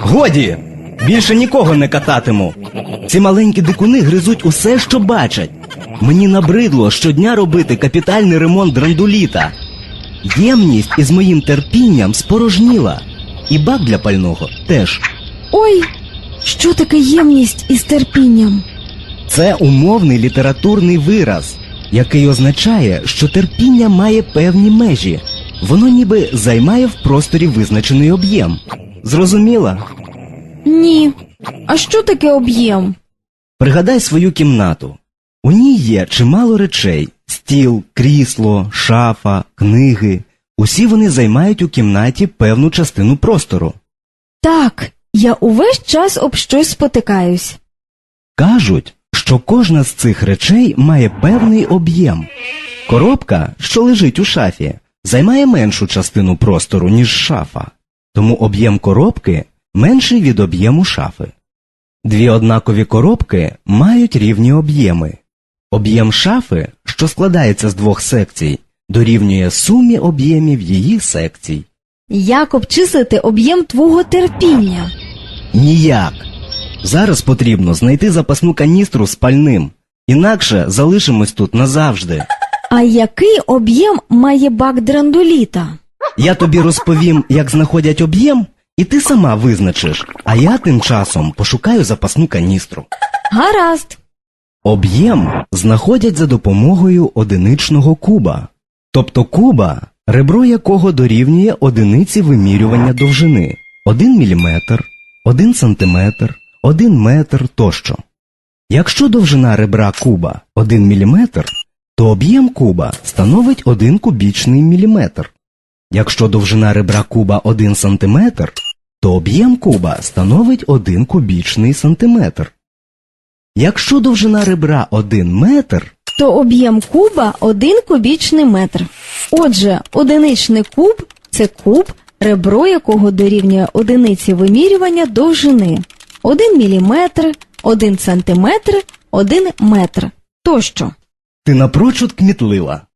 Годі! Більше нікого не кататиму. Ці маленькі дикуни гризуть усе, що бачать. Мені набридло щодня робити капітальний ремонт драндуліта. Ємність із моїм терпінням спорожніла. І бак для пального теж. Ой, що таке ємність із терпінням? Це умовний літературний вираз, який означає, що терпіння має певні межі. Воно ніби займає в просторі визначений об'єм. Зрозуміла? Ні. А що таке об'єм? Пригадай свою кімнату. У ній є чимало речей: стіл, крісло, шафа, книги. Усі вони займають у кімнаті певну частину простору. Так, я увесь час об щось спотикаюсь. Кажуть, що кожна з цих речей має певний об'єм. Коробка, що лежить у шафі, займає меншу частину простору, ніж шафа, тому об'єм коробки менший від об'єму шафи. Дві однакові коробки мають рівні об'єми. Об'єм шафи, що складається з двох секцій, дорівнює сумі об'ємів її секцій. Як обчислити об'єм твого терпіння? Ніяк. Зараз потрібно знайти запасну каністру з пальним, інакше залишимось тут назавжди. А який об'єм має бак драндуліта? Я тобі розповім, як знаходять об'єм, і ти сама визначиш, а я тим часом пошукаю запасну каністру. Гаразд. Об'єм знаходять за допомогою одиничного куба, тобто куба, ребро якого дорівнює одиниці вимірювання довжини 1 мм, 1 см, 1 метр тощо. Якщо довжина ребра куба 1 мм, то об'єм куба становить 1 кубічний міліметр. Якщо довжина ребра куба 1 см, то об'єм куба становить 1 кубічний сантиметр. Якщо довжина ребра 1 метр, То об'єм куба один кубічний метр. Отже, одиничний куб це куб, ребро якого дорівнює одиниці вимірювання довжини 1 міліметр, 1 сантиметр, 1 метр тощо. ти напрочуд кмітлива.